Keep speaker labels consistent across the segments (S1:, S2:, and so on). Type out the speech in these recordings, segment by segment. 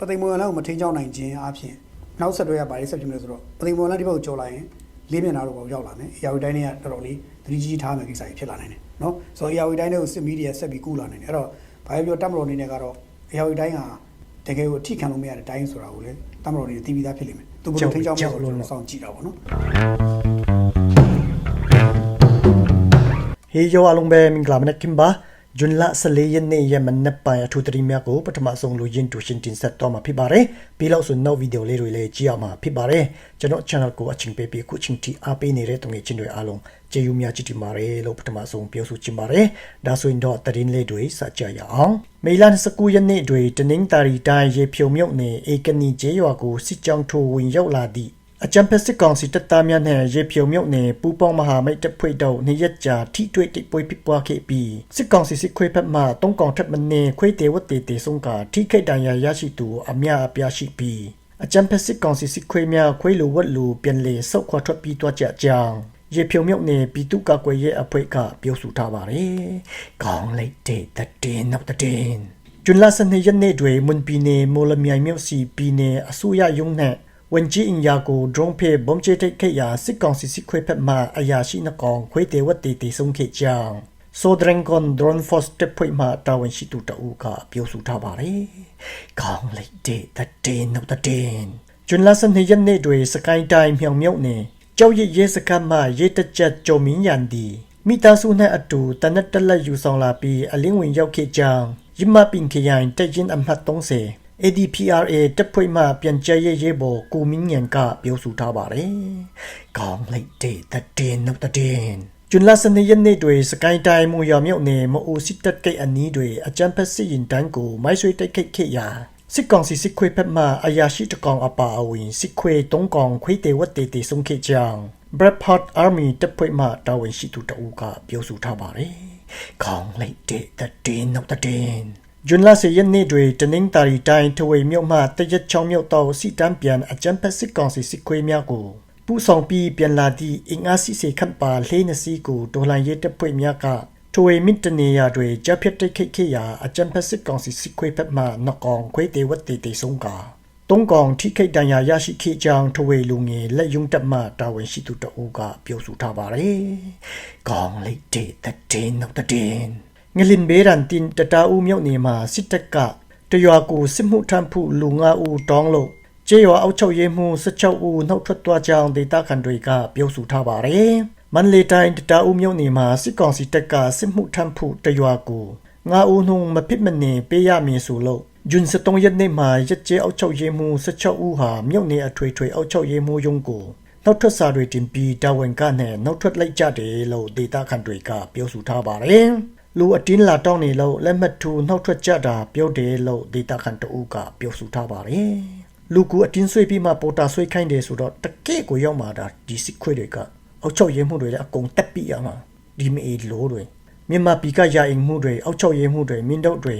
S1: ပသိမ်မွန်လန်းကိုမထိန်းချောင်းနိုင်ခြင်းအပြင်နောက်ဆက်တွဲရပါလိမ့်ဆက်ဖြစ်မလို့ဆိုတော့ပသိမ်မွန်လန်းဒီဘက်ကိုကြော်လာရင်လေးမျက်နှာတော့ပေါ့ရောက်လာမယ်။ AR တိုင်းတွေကတော်တော်လေးသတိကြီးထားမယ်ကိစ္စကြီးဖြစ်လာနိုင်တယ်နော်။ဆိုတော့ AR တိုင်းတွေကိုစစ်မီဒီယာဆက်ပြီးကူလာနိုင်တယ်။အဲ့တော့ဘာပြောတက်မတော်အနေနဲ့ကတော့ AR တိုင်းဟာတကယ်ကိုအထိခံလို့မရတဲ့တိုင်းဆိုတာကိုလည်းတက်မတော်အနေနဲ့သိပြီးသားဖြစ်လိမ့်မယ်။သူဘယ်လိုထိန်းချောင်းမလဲဆိုတော့ကျွန်တော်စောင့်ကြည့်တာပေါ့နော်
S2: ဟေယောအလုံးပဲမင်္ဂလာမနက်ခင်ပါ ဂျွန်လာဆလေးယနေ့ယမနက်ပိုင်းအထူးတရီမြတ်ကိုပထမဆုံးလူရင်းတူရှင်တင်ဆက်တော့မှာဖြစ်ပါတယ်ပြီးလို့ဆိုနောက်ဗီဒီယိုလေးတွေလည်းကြည့်အောင်မှာဖြစ်ပါတယ်ကျွန်တော် channel ကိုအချင်းပေးပြီးခုချင်းတီအားပေးနေတဲ့တုံငယ်ချင်းတွေအားလုံးကျေးဇူးများကြည်တင်ပါတယ်လို့ပထမဆုံးပြောဆိုချင်ပါတယ်ဒါဆိုရင်တော့တရင်လေးတွေစကြရအောင်မေလ29ရက်နေ့တွေတနင်္သာရီတိုင်းရေဖြုံမြုပ်နယ်ဧကနီကျေးရွာကိုစစ်ကြောင်းထိုးဝင်ရောက်လာသည့် အကြံဖက်စစ်ကောင်စီတပ်သားများနဲ့ရေဖြုံမြုပ်နယ်ပူပေါင်းမဟာမိတ်တပ်ဖွဲ့တို့နှစ်ရက်ကြာထိတွေ့တိုက်ပွဲဖြစ်ပွားခဲ့ပြီးစစ်ကောင်စီစစ်ခွေးဖက်မှတုံးကောင်ထက်မနေခွေးတေဝတ်တေတေဆုံးကထိခိုက်ဒဏ်ရာရရှိသူအများအပြားရှိပြီးအကြံဖက်စစ်ကောင်စီစစ်ခွေးများခွေးလိုဝတ်လိုပြန်လေဆုတ်ခွာထွက်ပြီးသွားကြကြောင်းရေဖြုံမြုပ်နယ်ပြည်သူ့ကာကွယ်ရေးအဖွဲ့ကပြောဆိုထားပါတယ်။ကောင်းလိုက်တဲ့တည်နောက်တည်ကျွန်းလာစနေရက်နေ့တွေမွန်ပြည်နယ်မော်လမြိုင်မြို့စီပြည်နယ်အစိုးရရုံးနဲ့ ဝန်ကြီးအင်ယာကို drone ဖေဘုံချေတိတ်ခေယာစစ်ကောင်စီစစ်ခွေဖက်မှအရာရှိနှကောင်ခွေတေဝတ်တေတေဆုံးခေကြောင်းဆိုဒရင်ကွန် drone force တပ်ဖွဲ့မှတာဝန်ရှိသူတအူးကပြောဆိုထားပါတယ်။ကောင်းလိုက်တဲ့တည်နောက်တည်ကျွန်းလာစနေရက်နေ့တွေစကိုင်းတိုင်းမြောင်မြုပ်နေကြောက်ရရဲစကမ်းမှရေတကြကြုံမင်းရန်ဒီမိသားစုနဲ့အတူတနက်တလက်ယူဆောင်လာပြီးအလင်းဝင်ရောက်ခဲ့ကြောင်းရမပင်ခရိုင်တက်ရင်အမှတ်30 ADPRA တပ်ဖွဲ့မှပြန်ကြဲရဲရဲဘော်ကိုမင်းညံကပြောဆိုထားပါတယ်။ကောင်းလိုက်တဲ့တည်နောက်တည်ကျွန်းလာစနေရက်နေ့တွေစကိုင်းတိုင်းမူရမြောက်နယ်မအိုစစ်တပ်ကိတ်အနီးတွေအကြမ်းဖက်စစ်ရင်တန်းကိုမိုက်ဆွေတိုက်ခိုက်ခဲ့ရာစစ်ကောင်စီစစ်ခွေဖက်မှအရာရှိတကောင်အပါအဝင်စစ်ခွေတုံးကောင်ခွေတေဝတ်တေတေဆုံးခဲ့ကြောင်း Brad Hart Army တပ်ဖွဲ့မှတာဝန်ရှိသူတအူးကပြောဆိုထားပါတယ်။ကောင်းလိုက်တဲ့တည်နောက်တည် ဂျွန်လာစီယန်နေတွေတနင်္သာရီတိုင်းထဝေမြို့မှတရက်ချောင်းမြို့တော်စီတန်းပြန်အကြံဖက်စစ်ကောင်စီစစ်ခွေးများကိုပူဆောင်ပြီးပြန်လာသည့်အင်အားစီစေခန့်ပါလှေးနစီကိုဒေါ်လာရဲတပ်ဖွဲ့များကထဝေမစ်တနေရာတွေကြပြတ်တိတ်ခိတ်ခေရာအကြံဖက်စစ်ကောင်စီစစ်ခွေးဖက်မှနကောင်ခွေးတေဝတ်တေတေဆုံးကတုံးကောင်ထိခိတ်တန်ရာရရှိခေကြောင်ထဝေလူငယ်လက်ယုံတက်မှတာဝန်ရှိသူတအူးကပြောဆိုထားပါတယ်။ကောင်းလိုက်တဲ့တဲ့နောက်တဲ့ ငလင်ဘေရန်တင်တတာဦးမြောက်နေမှာစစ်တပ်ကတရွာကိုစစ်မှုထမ်းဖို့လူငါဦးတောင်းလို့ကျေးရွာအောက်ချုပ်ရေးမှု16ဦးနှုတ်ထွက်သွားကြောင်းဒေတာခန်တွေကပြောဆိုထားပါတယ်။မန်လေးတိုင်းတတာဦးမြောက်နေမှာစစ်ကောင်စီတပ်ကစစ်မှုထမ်းဖို့တရွာကိုငါဦးနှုံမဖြစ်မနေပေးရမည်ဆိုလို့ဂျွန်73ရက်နေ့မှာရက်ကျဲအောက်ချုပ်ရေးမှု16ဦးဟာမြောက်နေအထွေထွေအောက်ချုပ်ရေးမှုရုံးကိုနောက်ထွက်စာတွေတင်ပြီးတာဝန်ကနဲ့နောက်ထွက်လိုက်ကြတယ်လို့ဒေတာခန်တွေကပြောဆိုထားပါတယ်။ လူအတင်းလာတောင်းနေလို့လက်မှတ်ထိုးနှောက်ထွက်ကြတာပြောတယ်လို့ဒေတာခန်တူကပြောဆိုထားပါတယ်လူကူအတင်းဆွေးပြီးမှပေါ်တာဆွေးခိုင်းတယ်ဆိုတော့တကယ့်ကိုရောက်มาတာဒီစစ်ခွေတွေကအောက်ချုပ်ရဲမှုတွေလည်းအကုန်တက်ပြရမှာဒီမေလိုတွေမြန်မာပြည်ကရာအိမ်မှုတွေအောက်ချုပ်ရဲမှုတွေမင်းတို့တွေ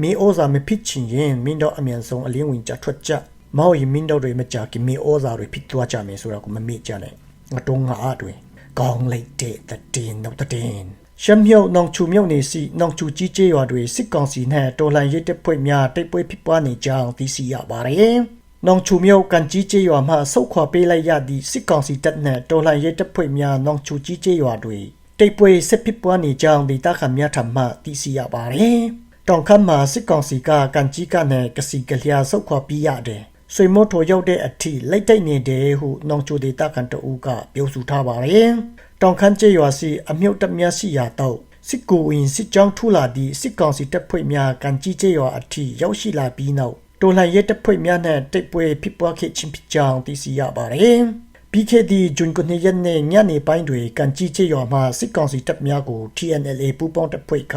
S2: မင်းဩဇာမဖြစ်ချင်ရင်မင်းတို့အမြန်ဆုံးအလင်းဝင်ကြထွက်ကြမဟုတ်ရင်မင်းတို့တွေမကြခင်မင်းဩဇာတွေဖြစ်သွားကြမယ်ဆိုတာကိုမမေ့ကြနဲ့ငါတော့ငါအတွေကောင်းလိုက်တဲ့တဲ့နောက်တဲ့ ရှမ်းမြောက်နောင်ချူမြောက်နေစီနောင်ချူကြီးကျေးရွာတွေစစ်ကောင်စီနဲ့တော်လှန်ရေးတပ်ဖွဲ့များတိုက်ပွဲဖြစ်ပွားနေကြောင်းသိရှိရပါတယ်။နောင်ချူမြောက်ကန်ကြီးကျေးရွာမှဆုတ်ခွာပေးလိုက်ရသည့်စစ်ကောင်စီတပ်နဲ့တော်လှန်ရေးတပ်ဖွဲ့များနောင်ချူကြီးကျေးရွာတွေတိုက်ပွဲဆက်ဖြစ်ပွားနေကြောင်းဒေသခံများထံမှသိရှိရပါတယ်။တောင်ခမ်းမှာစစ်ကောင်စီကကန်ကြီးကနဲ့ကစီကလျာဆုတ်ခွာပြီးရတယ်။ဆွေမို့ထိုရောက်တဲ့အထိလိုက်တိုက်နေတယ်ဟုနောင်ချိုဒေတာကန်တအူးကပြောဆိုထားပါတယ်။ တောင်ခမ်းကျေးရွာစီအမြုပ်တပ်များရှိရာတော့စစ်ကူဝင်စစ်ကြောင်းထူလာသည့်စစ်ကောင်စီတပ်ဖွဲ့များကန်ကြီးကျေးရွာအထိရောက်ရှိလာပြီးနောက်တော်လှန်ရေးတပ်ဖွဲ့များနဲ့တိုက်ပွဲဖြစ်ပွားခဲ့ခြင်းဖြစ်ကြောင်းသိရှိရပါတယ်။ပြီးခဲ့သည့်ဂျွန်ကနေရက်နေ့ညနေပိုင်းတွင်ကန်ကြီးကျေးရွာမှစစ်ကောင်စီတပ်များကို TNLA ပူးပေါင်းတပ်ဖွဲ့က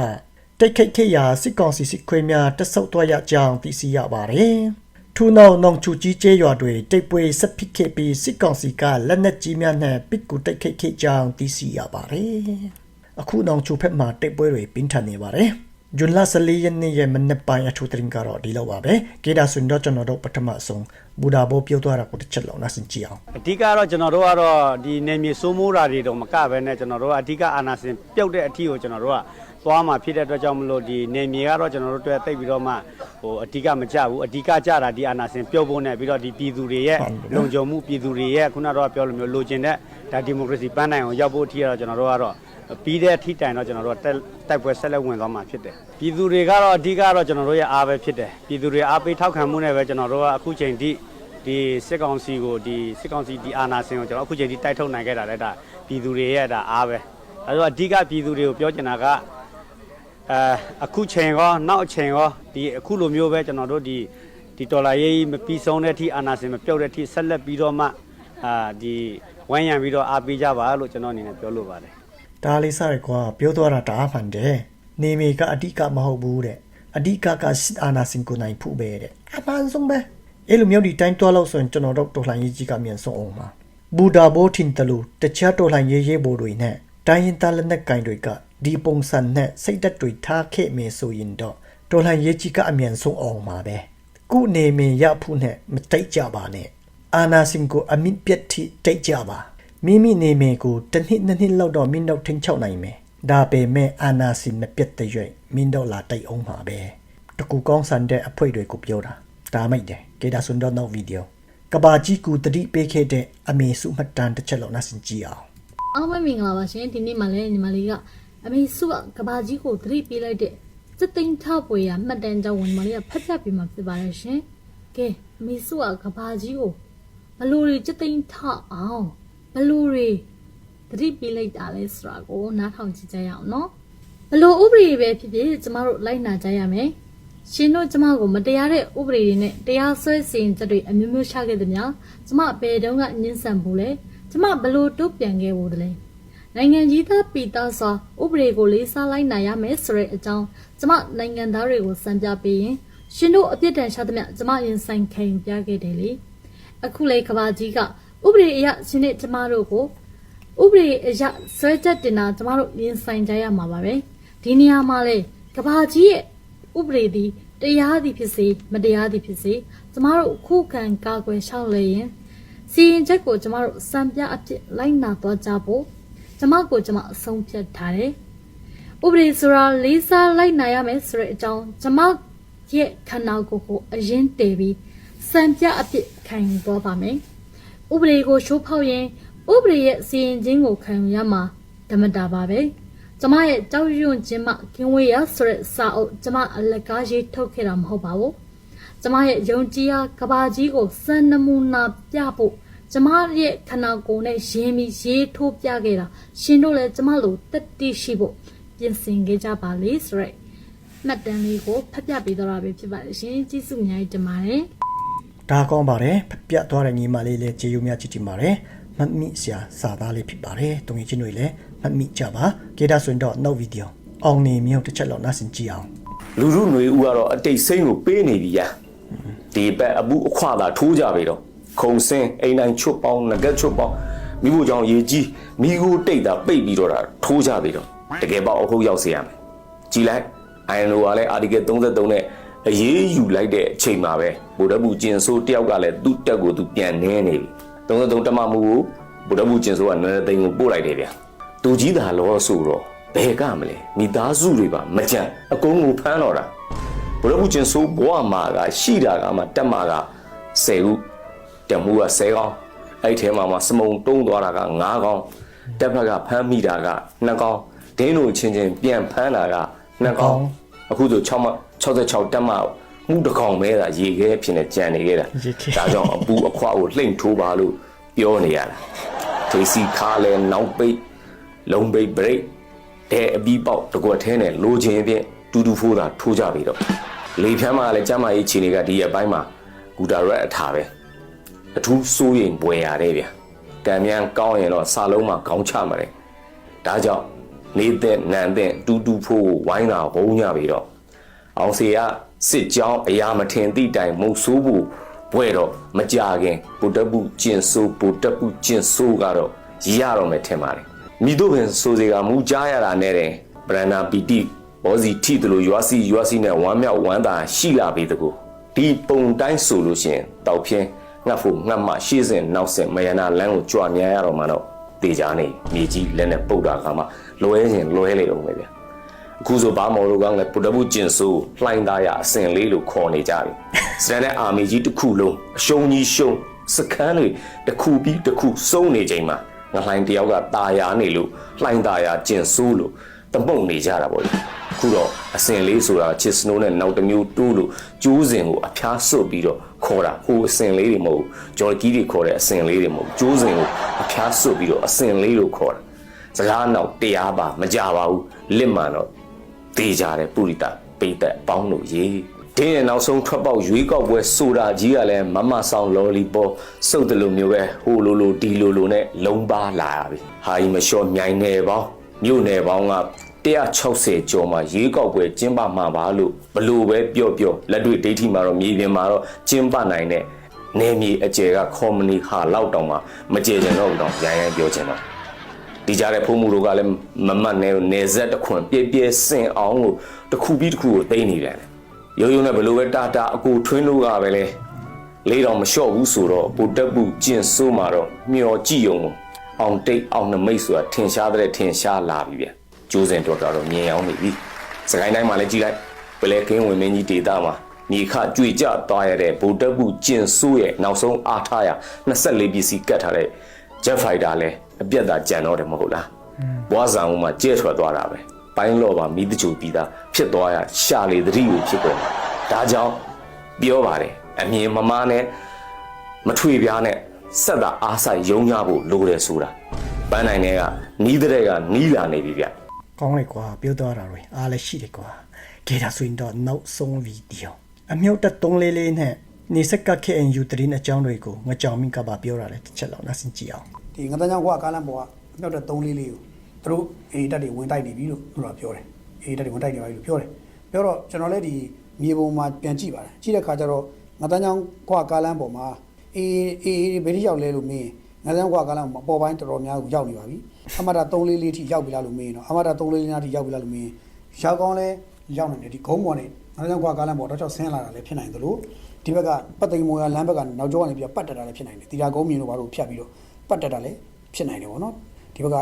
S2: တိုက်ခိုက်ခဲ့ရာစစ်ကောင်စီစစ်ခွေးများတက်ဆုပ်သွားရကြောင်းသိရှိရပါတယ်။ ထို့နောက်နောင်ချူကြီးကျေးရွာတွင်တိုက်ပွဲဆက်ဖြစ်ခဲ့ပြီးစစ်ကောင်စီကလက်နက်ကြီးများနဲ့ပစ်ကူတိုက်ခိုက်ခဲ့ကြောင်းသိရှိရပါတယ်။အခုနောင်ချူဖက်မှာတိုက်ပွဲတွေပြင်းထန်နေပါတယ်။ဂျွန်လာ14ရက်နေ့ရဲ့မနက်ပိုင်းအထူးသတင်းကတော့ဒီလောက်ပါပဲ။ကေဒါဆွန်တော့ကျွန်တော်တို့ပထမဆုံးဘူဒါဘောပြောသွားတာကိုတစ်ချက်လောက်နားဆင်ကြည့်အောင်
S3: အဓိကတော့ကျွန်တော်တို့ကတော့ဒီနေမြေစိုးမိုးတာတွေတော့မကပဲနဲ့ကျွန်တော်တို့ကအဓိကအာနာစင်ပြုတ်တဲ့အထီကိုကျွန်တော်တို့က သွားမှာဖြစ်တဲ့အတွက်ကြောင့်မလို့ဒီနေမြေကတော့ကျွန်တော်တို့အတွက်တိတ်ပြီးတော့မှဟိုအဓိကမကြဘူးအဓိကကြတာဒီအာနာစင်ပြုတ်ဖို့နဲ့ပြီးတော့ဒီပြည်သူတွေရဲ့လုံခြုံမှုပြည်သူတွေရဲ့ခုနကတော့ပြောလိုမျိုးလိုချင်တဲ့ဒါဒီမိုကရေစီပန်းနိုင်အောင်ရောက်ဖို့အထိကတော့ကျွန်တော်တို့ကတော့ပြီးတဲ့အထိတိုင်တော့ကျွန်တော်တို့ကတက်တိုက်ပွဲဆက်လက်ဝင်သွားမှာဖြစ်တယ်ပြည်သူတွေကတော့အဓိကတော့ကျွန်တော်တို့ရဲ့အားပဲဖြစ်တယ်ပြည်သူတွေအားပေးထောက်ခံမှုနဲ့ပဲကျွန်တော်တို့ကအခုချိန်ထိဒီစစ်ကောင်စီကိုဒီစစ်ကောင်စီဒီအာနာစင်ကိုကျွန်တော်အခုချိန်ထိတိုက်ထုတ်နိုင်ခဲ့တာလည်းဒါပြည်သူတွေရဲ့ဒါအားပဲအဲတော့အဓိကပြည်သူတွေကိုပြောချင်တာက အဲအခုချိန်ရောနောက်အချိန်ရောဒီအခုလိုမျိုးပဲကျွန်တော်တို့ဒီဒီဒေါ်လာရေးမပြီးဆုံးတဲ့အထိအာနာစင်မပြုတ်တဲ့အထိဆက်လက်ပြီးတော့မှအာဒီဝိုင်းရံပြီးတော့အားပေးကြပါလို့ကျွန်တော်အနေနဲ့ပြောလိုပါတယ်
S2: ဒါလေးစားရကွာပြောသွားတာဒါအမှန်တယ်နေမီကအဓိကမဟုတ်ဘူးတဲ့အဓိကကစစ်အာဏာစင်ကိုနိုင်ဖို့ပဲတဲ့အမှန်ဆုံးပဲအဲ့လိုမျိုးဒီတိုင်းတွားလို့ဆိုရင်ကျွန်တော်တို့တော်လှန်ရေးကြီးကမြန်ဆုံးအောင်ပါဘူဒါဘိုထင်တလူတခြားတော်လှန်ရေးရေးဘော်တွေနဲ့တိုင်းရင်သားလက်နက်ကင်တွေက ဒီပုံစံနဲ့စိတ်သက်တွေထားခဲ့မယ်ဆိုရင်တော့တော်လှန်ရေးကြီးကအမြန်ဆုံးအောင်ပါပဲခုနေမင်ရဖို့နဲ့မတိတ်ကြပါနဲ့အာနာစင်ကိုအမစ်ပြတ်ထိတိတ်ကြပါမိမိနေမေကိုတစ်နှစ်နှစ်နှစ်လောက်တော့မင်းတို့ထိန်းချုပ်နိုင်မယ်ဒါပေမဲ့အာနာစင်မပြတ်တဲ့ရွေ့မင်းတို့လာတိုက်အောင်ပါပဲတကူကောင်းဆန်တဲ့အဖွဲတွေကိုပြောတာဒါမိတ်တယ်ကေဒါဆွန်တော့နောက်ဗီဒီယိုကဘာကြီးကူတတိပေးခဲ့တဲ့အမေစုမှတ်တမ်းတစ်ချက်လောက်နားဆင်ကြည့်အောင်
S4: အားမင်္ဂလာပါရှင်ဒီနေ့မှလည်းညီမလေးက အမေစုကကဘာကြီးကိုသတိပေးလိုက်တဲ့စက်သိန်းထပွေရမှတ်တမ်းကြောင့်ညီမလေးကဖတ်ပြပေးမှာဖြစ်ပါတယ်ရှင်ကဲအမေစုကကဘာကြီးကိုဘလို့တွေစက်သိန်းထအောင်ဘလို့တွေသတိပေးလိုက်တာလဲဆိုတာကိုနားထောင်ကြည့်ကြရအောင်နော်ဘလို့ဥပဒေပဲဖြစ်ဖြစ်ကျမတို့လိုက်နာကြရမယ်ရှင်တို့ကျမကိုမတရားတဲ့ဥပဒေတွေနဲ့တရားစွဲစီရင်ချက်တွေအမျိုးမျိုးချခဲ့သည်များကျမဘယ်တုန်းကညှင်းဆန်ဘူးလဲကျမဘလို့တုတ်ပြန်ခဲ့ဘူးတလဲ နိုင်ငံကြီးသားပြည်သားစွာဥပဒေကိုလေးစားလိုက်နိုင်ရမယ်ဆိုတဲ့အကြောင်းကျမနိုင်ငံသားတွေကိုစံပြပေးရင်ရှင်တို့အပြစ်ဒဏ်ရှာသမျှကျမရင်ဆိုင်ခံယူပြခဲ့တယ်လေအခုလေကဘာကြီးကဥပဒေအရရှင်နဲ့ကျမတို့ကိုဥပဒေအရဆွဲချက်တင်တာကျမတို့ရင်ဆိုင်ကြရမှာပါပဲဒီနေရာမှာလေကဘာကြီးရဲ့ဥပဒေသည်တရားသည်ဖြစ်စေမတရားသည်ဖြစ်စေကျမတို့ခုခံကာကွယ်ရှောက်လဲရင်စီရင်ချက်ကိုကျမတို့စံပြအဖြစ်လိုက်နာသွားကြဖို့ ကျမကိုကျမအဆုံးဖြတ်ထားတယ်ဥပဒေဆိုတာလေးစားလိုက်နာရမယ်ဆိုတဲ့အကြောင်းကျမရဲ့ခန္ဓာကိုယ်ကိုအရင်တည်ပြီးစံပြအဖြစ်ခံယူသွားပါမယ်ဥပဒေကိုရှိုးဖောက်ရင်ဥပဒေရဲ့စီရင်ခြင်းကိုခံရမှာဓမ္မတာပါပဲကျမရဲ့ကြောက်ရွံ့ခြင်းမှကင်းဝေးရဆိုတဲ့စာအုပ်ကျမအလက်ကားရေးထုတ်ခဲ့တာမဟုတ်ပါဘူးကျမရဲ့ယုံကြည်ရာကဘာကြီးကိုစံနမူနာပြဖို့ ကျမရဲ့ခန္ဓာကိုယ်နဲ့ရင်းပြီးရေးထိုးပြခဲ့တာရှင်တို့လည်းကျမလိုတက်တိရှိဖို့ပြင်ဆင်ခဲ့ကြပါလေဆိုရက်မှတ်တမ်းလေးကိုဖတ်ပြပေးတော့တာပဲဖြစ်ပါတယ်ရှင်ကျေးဇူးအများကြီးတင်ပါတယ်
S2: ဒါကောင်းပါတယ်ဖပြတ်သွားတဲ့ညီမလေးလည်းကျေးဇူးများချစ်ချင်ပါတယ်မှတ်မိစရာစာသားလေးဖြစ်ပါတယ်တုံရင်ချင်းတွေလည်းမှတ်မိကြပါကေဒါဆွန်တော့နောက်ဗီဒီယိုအောင်နေမြို့တစ်ချက်လောက်နားဆင်ကြည့်အောင်
S5: လူလူຫນွေဦးကတော့အတိတ်စိမ့်ကိုပေးနေပြီရဒီဘက်အဘူးအခွာသာထိုးကြပြီတော့ ခုံစင်းအိမ်တိုင်းချွတ်ပေါင်းငကက်ချွတ်ပေါင်းမိဖို့ကြောင့်ရေကြီးမိကိုတိတ်တာပိတ်ပြီးတော့တာထိုးကြပြီတော့တကယ်ပေါ့အခုရောက်စေရမယ်ကြည်လိုက်အိုင်လိုကလည်းအာတီကယ်33နဲ့အရေးယူလိုက်တဲ့အချိန်မှာပဲဗိုလ်တပ်ဘူးကျင်ဆိုးတယောက်ကလည်းသူ့တက်ကိုသူပြန်နေနေပြီ33တက်မမှုကိုဗိုလ်တပ်ဘူးကျင်ဆိုးကနွယ်သိန်းကိုပို့လိုက်တယ်ဗျာသူကြီးသာလောဆိုတော့ဘယ်ကမလဲမိသားစုတွေပါမကြံအကုန်ကိုဖမ်းတော့တာဘရဘူးကျင်ဆိုးဘဝမှာကရှိတာကမှတက်မှာက10ခု တက်မှုက10ကောင်းအဲ့ထဲမှာမှစမုံတုံးသွားတာက9ကောင်းတက်ဖက်ကဖမ်းမိတာက2ကောင်းဒင်းတို့ချင်းချင်းပြန်ဖမ်းတာက2ကောင်းအခုဆို6မ66တက်မှမှုတစ်ကောင်ပဲတာရေခဲဖြစ်နေကြံနေခဲ့တာ
S2: ရေခဲ
S5: ဒါကြောင့်အပူအခွားကိုလှိမ့်ထိုးပါလို့ပြောနေရတာထေစီခါလဲနောက်ပိတ်လုံးပိတ်ဘရိတ်တဲ့အပီးပေါက်တကွက်ထဲနဲ့လိုချင်ဖြင့်တူတူဖိုးတာထိုးကြပြီတော့လေဖြန်းမှာလည်းကျမ်းမာရေးခြေနေကဒီရက်ပိုင်းမှာဂူတာရက်အထာပဲ အထူးစိုးရင်ပွဲရတယ်ဗျကံမြန်ကောင်းရင်တော့စာလုံးမှာခေါင်းချမှာတယ်ဒါကြောင့်နေတဲ့နန်တဲ့တူတူဖိုးကိုဝိုင်းတာဘုံညပြီတော့အောင်စီကစစ်ကြောင်းအရာမထင်သည့်တိုင်မုတ်ဆိုးဖို့ဘွဲ့တော့မကြခင်ဗုဒ္ဓဘုကျင်ဆိုးဗုဒ္ဓဘုကျင်ဆိုးကတော့ရရတော့မယ်ထင်ပါတယ်မိတို့ပင်ဆိုစီကမူကြားရတာနဲ့တင်ဗရဏာပီတိဘောစီထိတလို့ရွာစီရွာစီနဲ့ဝမ်းမြောက်ဝမ်းသာရှိလာပြီတကူဒီပုံတိုင်းဆိုလို့ရှရင်တောက်ဖြင်း ငှက်ဖို့ငှက်မှရှေ့စဉ်နောက်စဉ်မယနာလမ်းကိုကြွမြန်းရတော့မှတော့တေချာနေမြေကြီးလက်နဲ့ပုတ်တာကမှလွဲရင်လွဲလေအောင်ပဲဗျအခုဆိုဘာမော်တို့ကလည်းဗုဒ္ဓဘုကျင်ဆိုးလှိုင်းသားရအစင်လေးလို့ခေါ်နေကြပြီစတန်တဲ့အာမီကြီးတစ်ခုလုံးအရှုံးကြီးရှုံးစခန်းတွေတစ်ခုပြီးတစ်ခုစုံနေချိန်မှာငလှိုင်းတယောက်ကตาယာနေလို့လှိုင်းသားရကျင်ဆိုးလို့ တပုတ်နေကြတာပေါ့လေအခုတော့အစင်လေးဆိုတာချစ်စနိုးနဲ့နောက်တစ်မျိုးတိုးလို့ကျိုးစင်ကိုအဖျားစွတ်ပြီးတော့ခေါ်တာဟိုအစင်လေးတွေမဟုတ်ဘူးဂျော်ကြီးတွေခေါ်တဲ့အစင်လေးတွေမဟုတ်ဘူးကျိုးစင်ကိုအဖျားစွတ်ပြီးတော့အစင်လေးလို့ခေါ်တာစကားနောက်တရားပါမကြပါဘူးလစ်မှန်တော့တေးကြတယ်ပုရိသပိတ်သက်ပေါင်းလို့ရေတင်းရဲ့နောက်ဆုံးထွက်ပေါက်ရွေးကောက်ပွဲဆိုတာကြီးကလည်းမမဆောင်လော်လီပေါ်စုပ်တယ်လို့မျိုးပဲဟိုလိုလိုဒီလိုလိုနဲ့လုံးပါလာရပြီဟာကြီးမလျှော့မြိုင်နယ်ပေါင်း မြို့နယ်ပေါင်းက160ကျော်မှာရွေးကောက်ပွဲကျင်းပမှာပါလို့ဘလို့ပဲပြောပြောလက်တွေ့ဒိဋ္ဌိမှာတော့မြေပြင်မှာတော့ကျင်းပနိုင်တဲ့နေမြေအကျယ်ကကော်မနီဟာလောက်တောင်မှမကျေကျင်တော့ဘူးတော့ရိုင်းရိုင်းပြောချင်တော့ဒီကြတဲ့ဖုံးမှုတို့ကလည်းမမတ်နဲ့နေဆက်တစ်ခွန်ပြည့်ပြည့်စင်အောင်လို့တစ်ခုပြီးတစ်ခုကိုသိမ့်နေတယ်ရုံရုံနဲ့ဘလို့ပဲတာတာအကူထွင်းတို့ကပဲလေလေးတော်မလျှော့ဘူးဆိုတော့ဗုဒ္ဓဘုကျင့်ဆိုးမှာတော့မျောကြည့်ုံကို အောင်တိတ်အောင်နမိတ်ဆိုတာထင်ရှားတဲ့ထင်ရှားလာပြီဗျကျိုးစင်တော့ကတော့မြင်အောင်နေပြီစကိုင်းတိုင်းမှာလည်းကြည်လိုက်ပလဲကင်းဝင်မင်းကြီးဒေတာမှာမြေခကြွေကြသွားရတဲ့ဗုဒ္ဓဘုကျင့်ဆိုးရဲ့နောက်ဆုံးအားထားရ24ပစ္စည်းကတ်ထားတဲ့ jet fighter လဲအပြက်သာကြံတော့တယ်မဟုတ်လားဘွားဆောင်မှာကျဲထွက်သွားတာပဲပိုင်းလော့ပါမိတချိုပြီးသားဖြစ်သွားရရှာလေသတိကိုဖြစ်ကုန်ဒါကြောင့်ပြောပါတယ်အမြင်မမားနဲ့မထွေပြားနဲ့ ဆက်တာအားဆိုင်ယုံညဖို့လိုတယ်ဆိုတာပန်းနိုင်တဲ့ကနီးတဲ့ကနီးလာနေပြီဗျ
S2: ကောင်းလိုက်ကွာပြောသွားတာတွေအားလည်းရှိတယ်ကွာကေဒါဆိုရင်တော့နောက်ဆုံးဗီဒီယိုအမြုပ်တက်3လေးလေးနဲ့နေစက်က KNU တရင်အကြောင်းတွေကိုငကြောင်မိကပါပြောတာလေတစ်ချက်လောက်နားဆင်ကြည့်အောင်
S1: ဒီငတန်းချောင်းကွာကားလမ်းပေါ်ကမြောက်တဲ့3လေးလေးကိုသူတို့အေးတက်တွေဝင်တိုက်နေပြီလို့သူတို့ကပြောတယ်အေးတက်တွေဝင်တိုက်နေပါပြီလို့ပြောတယ်ပြောတော့ကျွန်တော်လည်းဒီမြေပုံမှာပြန်ကြည့်ပါတယ်ကြည့်တဲ့ခါကျတော့ငတန်းချောင်းကွာကားလမ်းပေါ်မှာ အေးအေးဘယ်ထိရောက်လဲလို့မင်းငတန်းကွာကားလမ်းပေါ်ပေါ်ပိုင်းတော်တော်များကိုရောက်နေပါပြီအမတာ3လေးလေးထိရောက်ပြီလားလို့မင်းတော့အမတာ3လေးလေးနားထိရောက်ပြီလားလို့မင်းရောက်ကောင်းလဲရောက်နေတယ်ဒီဂုံးပေါ်နေငတန်းချောင်းကွာကားလမ်းပေါ်တော့ချောက်ဆင်းလာတာလည်းဖြစ်နိုင်သလိုဒီဘက်ကပတ်သိမ်မော်ရလမ်းဘက်ကနောက်ကျောကနေပြီးပတ်တက်တာလည်းဖြစ်နိုင်တယ်တီလာကုန်းမြင်တို့ဘာလို့ဖြတ်ပြီးတော့ပတ်တက်တာလည်းဖြစ်နိုင်တယ်ပေါ့နော်ဒီဘက်က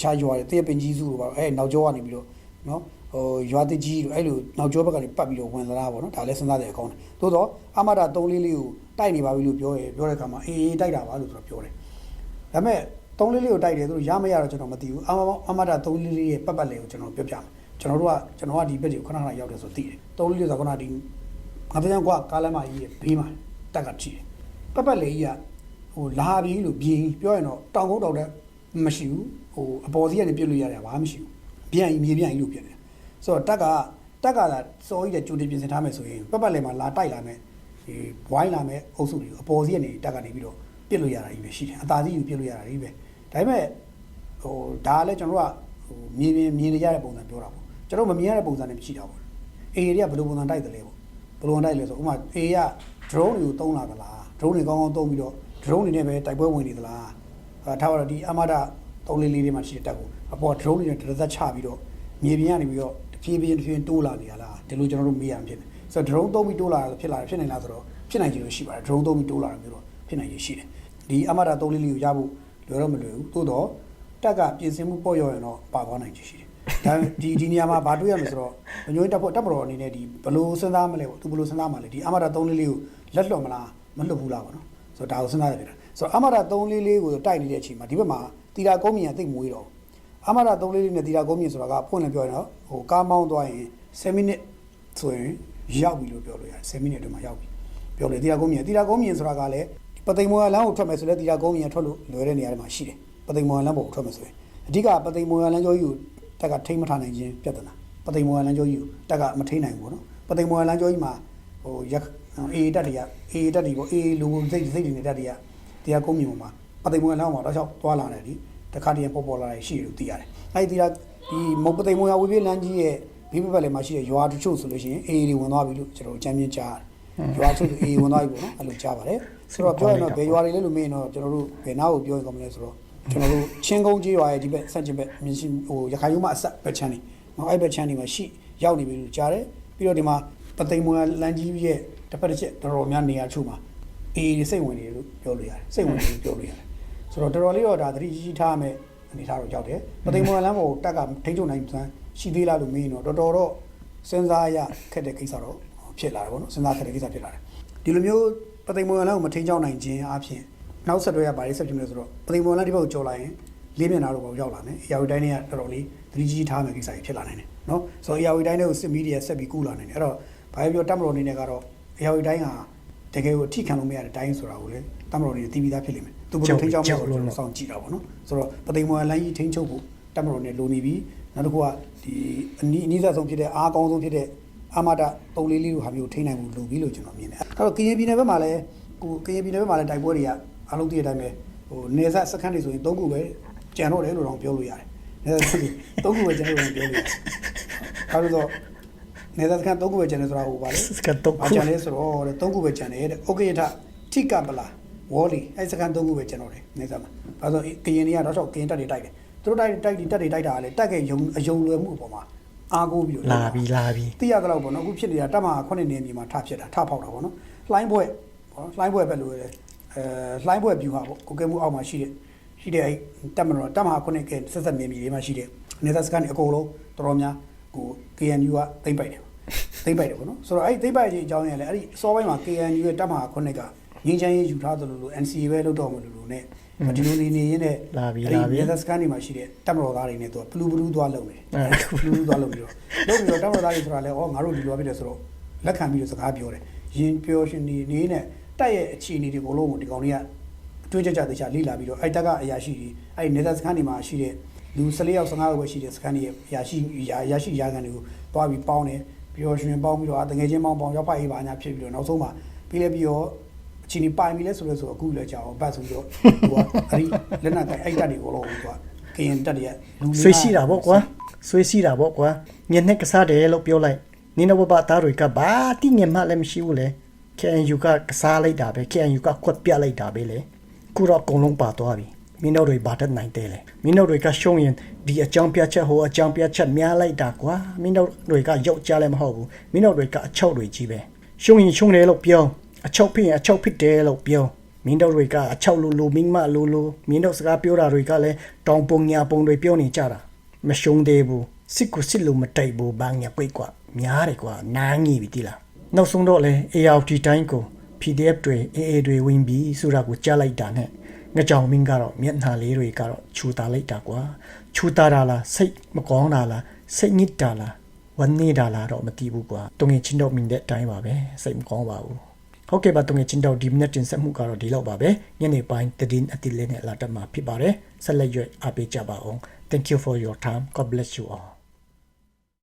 S1: ရှားရွာတယ်တရပင်ကြီးစုတို့ဘာလို့အဲနောက်ကျောကနေပြီးတော့ နော်ဟိုရွာတကြီးတို့အဲ့လိုနောက်ကျောဘက်ကနေပတ်ပြီးတော့ဝင်လာတာပေါ့နော်ဒါလည်းစဉ်းစားတဲ့အကောင်းတယ်သို့တော့အမတာ3လေးလေးကိုတိုက်နေပါပြီလို့ပြောရပြောတဲ့အခါမှာအေးအေးတိုက်တာပါလို့သူကပြောတယ်ဒါပေမဲ့3လေးလေးကိုတိုက်တယ်သူတို့ရမရတော့ကျွန်တော်မသိဘူးအမအမတာ3လေးလေးရဲ့ပတ်ပတ်လေးကိုကျွန်တော်ပြောပြမယ်ကျွန်တော်တို့ကကျွန်တော်ကဒီဘက်ကိုခဏခဏရောက်တယ်ဆိုသိတယ်3လေးလေးဆိုတော့ခဏဒီငါတန်းကွာကားလမ်းမကြီးရဲ့ဘေးမှာတက်ကကြည့်တယ်ပတ်ပတ်လေးကြီးကဟိုလာပြီလို့ပြင်းပြောရင်တော့တောင်ကုန်းတောင်တက်မရှိဘူးဟိုအပေါ်စီကနေပြစ်လို့ရတယ်ဘာမှမရှိဘူး ပြန်ကြီးမြေပြန်ကြီးလို့ပြစ်တယ်ဆိုတော့တက်ကတက်ကလာစော်ကြီးတဲ့ကြိုတင်ပြင်ဆင်ထားမယ်ဆိုရင်ပတ်ပတ်လေးမှာလာတိုက်လာမယ်ဒီဝိုင်းလာမယ်အုပ်စုတွေအပေါ်စီကနေတက်ကနေပြီးတော့ပြစ်လို့ရတာကြီးပဲရှိတယ်အသာစီးယူပြစ်လို့ရတာကြီးပဲဒါပေမဲ့ဟိုဒါကလည်းကျွန်တော်တို့ကဟိုမြေပြင်မြင်နေရတဲ့ပုံစံပြောတာပေါ့ကျွန်တော်မမြင်ရတဲ့ပုံစံနဲ့မရှိတာပေါ့အေရီကဘယ်လိုပုံစံတိုက်တယ်လဲပေါ့ဘယ်လိုတိုက်လဲဆိုဥပမာ A က drone တွေကိုတုံးလာသလား drone တွေကောင်းကောင်းတုံးပြီးတော့ drone တွေနဲ့ပဲတိုက်ပွဲဝင်နေသလားအဲထားတော့ဒီအမဒ3လေးလေးတွေမှာရှိတဲ့တက်ကို အပေါ် drone တွေနဲ့တရသက်ချပြီးတော့မြေပြင်ကနေပြီးတော့တဖြည်းဖြည်းတဖြည်းဖြည်းတိုးလာနေရလားဒီလိုကျွန်တော်တို့မေးရမှာဖြစ်တယ်ဆိုတော့ drone တုံးပြီးတိုးလာတာဖြစ်လာတယ်ဖြစ်နိုင်လားဆိုတော့ဖြစ်နိုင်ကြလို့ရှိပါတယ် drone တုံးပြီးတိုးလာတာမျိုးတော့ဖြစ်နိုင်ရရှိတယ်ဒီအမဒ3လေးလေးကိုရဖို့လွယ်တော့မလွယ်ဘူးသို့တော့တက်ကပြင်ဆင်မှုပေါ့ရော်ရင်တော့ပါသွားနိုင်ချေရှိတယ်ဒါဒီဒီနေရာမှာဘာတွေ့ရမလဲဆိုတော့ညိုးတက်ဖို့တက်မတော်အနေနဲ့ဒီဘလို့စဉ်းစားမလဲပေါ့သူဘလို့စဉ်းစားမလဲဒီအမတာ3လေးလေးကိုလက်လွတ်မလားမလွတ်ဘူးလားပေါ့နော်ဆိုတော့ဒါကိုစဉ်းစားရဖြစ်တာဆိုတော့အမတာ3လေးလေးကိုတိုက်နေတဲ့အချိန်မှာဒီဘက်မှာတီတာကုန်းမြင်ကတိတ်မွေးတော့ အမတာ3လေးလေးနဲ့တီတာကုန်းမြင်ဆိုတာကဖွင့်လည်းပြောရင်တော့ဟိုကားမောင်းသွားရင်7မိနစ်ဆိုရင်ရောက်ပြီလို့ပြောလို့ရတယ်7မိနစ်အတွင်းမှာရောက်ပြီပြောလေတီတာကုန်းမြင်တီတာကုန်းမြင်ဆိုတာကလည်းပသိမ်မော်လမ်းကိုထွက်မယ်ဆိုလဲတီတာကုန်းမြင်ထွက်လို့လွယ်တဲ့နေရာတွေမှာရှိတယ်ပသိမ်မော်လမ်းပေါ်ကိုထွက်မယ်ဆိုရင်အဓိကပသိမ်မော်လမ်းကျောကြီးကိုတက်ကထိမ့်မထားနိုင်ခြင်းပြဿနာပသိမ်မော်လမ်းကျောကြီးကိုတက်ကမထိမ့်နိုင်ဘူးပေါ့နော်ပသိမ်မော်လမ်းကျောကြီးမှာဟိုရက်အေးတက်တွေကအေးတက်တွေပေါ့အေးလူစိတ်စိတ်တွေနဲ့တက်တွေကတရားကုန်းမြေပေါ်မှာပသိမ်မော်လမ်းမှာတော့ချောက်သွားလာတယ်ဒီ တခါတည်းပေါ်ပေါ်လာတယ်ရှိတယ်လို့သိရတယ်အဲဒီတရားဒီမုတ်ပသိမ်မော်ရဝေးပြေးလမ်းကြီးရဲ့ဘေးဘက်လည်းမှာရှိတဲ့ရွာတချို့ဆိုလို့ရှိရင်အေးတွေဝင်သွားပြီလို့ကျွန်တော်အကြမ်းမြင်ကြားရတယ်ရွာချို့အေးဝင်သွားပြီပေါ့နော်အဲ့လိုကြားပါတယ်ဆိုတော့ပြောရတော့ဘယ်ရွာတွေလဲလို့မေးရင်တော့ကျွန်တော်တို့ဘယ်နာကိုပြောရကောင်းမလဲဆိုတော့ကျွန်တော်တို့ချင်းကုန်းကြီးရွာရဲ့ဒီဘက်ဆက်ချင်းဘက်မြင်းရှိဟိုရခိုင်ရုံးမအဆက်ဘက်ချမ်းနေ။နော်အဲ့ဘက်ချမ်းနေမှာရှိရောက်နေပြီလို့ကြားတယ်။ပြီးတော့ဒီမှာပသိမ်မွေလန်ကြီးရဲ့တစ်ဖက်တစ်ချက်တော်တော်များနေရာချို့မှာအေးစိတ်ဝင်နေတယ်လို့ပြောလို့ရတယ်။စိတ်ဝင်နေလို့ပြောလို့ရတယ်။ ဆိုတော့တော်တော်လေးတော့ဒါသတိကြီးကြီးထားရမယ်အနေထားတော့ရောက်တယ်။ပသိမ်မွေလန်ပေါ်တက်ကထိန်းချုပ်နိုင်စွမ်းရှိသေးလားလို့မေးရင်တော့တော်တော်တော့စဉ်းစားရခက်တဲ့ကိစ္စတော့ဖြစ်လာတယ်ပေါ့နော်စဉ်းစားခက်တဲ့ကိစ္စဖြစ်လာတယ်ဒီလိုမျိုးပသိမ်မွန်လန်းကိုမထိန်ချောင်းနိုင်ခြင်းအပြင်နောက်ဆက်တွဲကဘာတွေဆက်ဖြစ်မလဲဆိုတော့ပသိမ်မွန်လန်းဒီဘက်ကိုကြော်လာရင်လေးမျက်နှာတော့ပေါ့ရောက်လာမယ်အရာဝတီတိုင်းတွေကတော်တော်လေးသတိကြီးထားမယ်ကိစ္စကြီးဖြစ်လာနိုင်တယ်နော်ဆိုတော့အရာဝတီတိုင်းတွေကိုစစ်မီဒီယာဆက်ပြီးကူးလာနိုင်တယ်အဲ့တော့ဘာပြောတက်မတော်အနေနဲ့ကတော့အရာဝတီတိုင်းကတကယ်ကိုအထိခံလို့မရတဲ့တိုင်းဆိုတာကိုလေတက်မတော်အနေနဲ့သိပြီးသားဖြစ်လိမ့်မယ် သူဘယ်လိုထိန်းချုပ်မလဲဆိုတော့စောင့်ကြည့်တာပေါ့နော်ဆိုတော့ပသိမ်မွာလိုင်းကြီးထိန်းချုပ်ဖို့တက်မတော်နဲ့လိုနေပြီနောက်တစ်ခုကဒီအနီးအနီးဆုံးဖြစ်တဲ့အားကောင်းဆုံးဖြစ်တဲ့အာမတာပုံလေးလေးလိုဟာမျိုးထိန်းနိုင်ဖို့လိုပြီလို့ကျွန်တော်မြင်တယ်အဲ့တော့ကရင်ပြည်နယ်ဘက်မှာလည်းဟိုကရင်ပြည်နယ်ဘက်မှာလည်းတိုက်ပွဲတွေကအလုံးတည်းအတိုင်းပဲဟိုနေဆက်စခန်းတွေဆိုရင်၃ခုပဲကြံတော့တယ်လို့တော့ပြောလို့ရတယ်နေဆက်၃ခုပဲကြံလို့ပြောလို့ရတယ်ဘာလို့တော့နေသားစကန်၃ခုပဲကျန်တယ်ဆိုတာဟိုပါလေ
S2: စကန်
S1: ၃
S2: ခု
S1: ကျန်တယ်ဆိုတော့တဲ့၃ခုပဲကျန်တယ်တဲ့ဩကေထထိကပလာ ဝေါ်လီအဲ့စခန်း၃ခုပဲကြံတော့တယ်နေဆက်မှာဘာလို့ကရင်တွေကတော့ကရင်တက်တွေတိုက်တယ်သူတို့တိုက်တိုက်တက်တွေတိုက်တာကလေတက်ကယုံအယုံလွယ်မှုအပေါ်မှာအားကိုးပြီးတော့
S2: လာပြီလာပြီ
S1: သိရသလောက်ပေါ့နော်အခုဖြစ်နေတာတက်မှာခုနှစ်နေမြေမှာထဖြစ်တာထဖောက်တာပေါ့နော်လှိုင်းဘွဲ့ပေါ့လှိုင်းဘွဲ့ပဲလို့ရတယ်အဲလှိုင်းဘွဲ့ပြူဟာပေါ့ကိုကဲမှုအောက်မှာရှိတဲ့ရှိတဲ့အဲ့တက်မတော်တက်မှာခုနှစ်ကဆက်ဆက်နေမြေတွေမှာရှိတဲ့နေသက်စကန်အကုန်လုံးတော်တော်များဟို KNU ကသိမ့်ပိုက်တယ်သိမ့်ပိုက်တယ်ပေါ့နော်ဆိုတော့အဲ့သိမ့်ပိုက်ခြင်းအကြောင်းရင်းလည်းအဲ့ဒီစောပိုင်းမှာ KNU ရဲ့တက်မှာခုနှစ်က ငင်းချမ်းရေးယူထားသလိုလို NCA ပဲလုပ်တော့မလို့လို့ ਨੇ ဒီလိုနေနေရင်းနဲ့
S2: လာပြီ
S1: အဲ့ဒီ
S2: လာပြီ
S1: နေသက်စကန်တွေမှာရှိတဲ့တက်မတော်သားတွေနဲ့သူကဘလူးဘလူးသွားလုံတယ်
S2: အဲ့ဒါ
S1: လူလူသွားလုပ်ပြီးတော့လုပ်ပြီးတော့တောက်သားလေးဆိုတာလဲဩငါတို့ဒီလိုဖြစ်တယ်ဆိုတော့လက်ခံပြီးတော့စကားပြောတယ်ရင်ပြောရှင်နေနေနဲ့တက်ရဲ့အခြေအနေတွေကိုလုံးကိုဒီကောင်လေးကအတွေ့အကြုံတခြားလေ့လာပြီးတော့အဲ့တက်ကအရာရှိတွေအဲ့ဒီနေသက်စခန်းတွေမှာရှိတဲ့လူ14ယောက်15ယောက်ပဲရှိတဲ့စခန်းတွေရဲ့အရာရှိအရာရှိရာခံတွေကိုတွားပြီးပေါင်းတယ်ပြောရှင်ပေါင်းပြီးတော့တငယ်ချင်းပေါင်းပေါင်းရောက်ဖိုက်ရေးပါညာဖြစ်ပြီးတော့နောက်ဆုံးမှာပြီးလဲပြီးတော့အ ချိန်ကြီးပိုင်ပြီလဲဆိုလဲဆိုအခုလည်းကြာအောင်ပတ်ဆိုပြီးတော့သူကအဲ့ဒီလက်နက်ကအဲ့တက်တွေကိုလုံးသူကကရင်တက်တွေကလူလေး
S2: ဆွေးရှိတာပေါ့ကွာဆွေးရှိတာပေါ့ကွာညနေကစားတယ်လို့ပြောလိုက်နင်းတော့ဘာသားတွေကဘာတိငင်မှလည်းမရှိဘူးလေ KNU ကကစားလိုက်တာပဲ KNU ကကွက်ပြလိုက်တာပဲလေခုတော့အကုန်လုံးပါသွားပြီမင်းတို့တွေဘာတတ်နိုင်တယ်လေမင်းတို့တွေကရှုံးရင်ဒီအကြောင်းပြချက်ဟိုအကြောင်းပြချက်များလိုက်တာကွာမင်းတို့တွေကရုပ်ကြလည်းမဟုတ်ဘူးမင်းတို့တွေကအချုပ်တွေကြီးပဲရှုံးရင်ရှုံးတယ်လို့ပြော အချုပ်ဖြစ်ရင်အချုပ်ဖြစ်တယ်လို့ပြောမင်းတို့တွေကအချောက်လူလူမင်းမလူလူမင်းတို့စကားပြောတာတွေကလည်းတောင်ပုံညာပုံတွေပြောနေကြတာမရှုံးသေးဘူးစစ်ကူစစ်လူမတိုက်ဘူးဘာညာကွိတ်ကွာများတယ်ကွာနားငီပြီတိလားနောက်ဆုံးတော့လေ ART တိုင်းကို PDF တွေ AA တွေဝင်ပြီးဆိုတာကိုကြားလိုက်တာနဲ့ငကြောင်မင်းကတော့မျက်နှာလေးတွေကတော့ချူတာလိုက်တာကွာချူတာတာလားစိတ်မကောင်းတာလားစိတ်ညစ်တာလားဝမ်းနေတာလားတော့မသိဘူးကွာတုံငင်ချင်းတော့မင်းတဲ့အတိုင်းပါပဲစိတ်မကောင်းပါဘူး ဟုတ်ကဲ့ပါတုံငယ်ချင်းတောက်ဒီမနက်တင်ဆက်မှုကတော့ဒီလောက်ပါပဲညနေပိုင်းတည်င်းအတိလေးနဲ့လာတက်မှာဖြစ်ပါတယ်ဆက်လက်ရွေးအားပေးကြပါအောင် thank you for your time god bless you all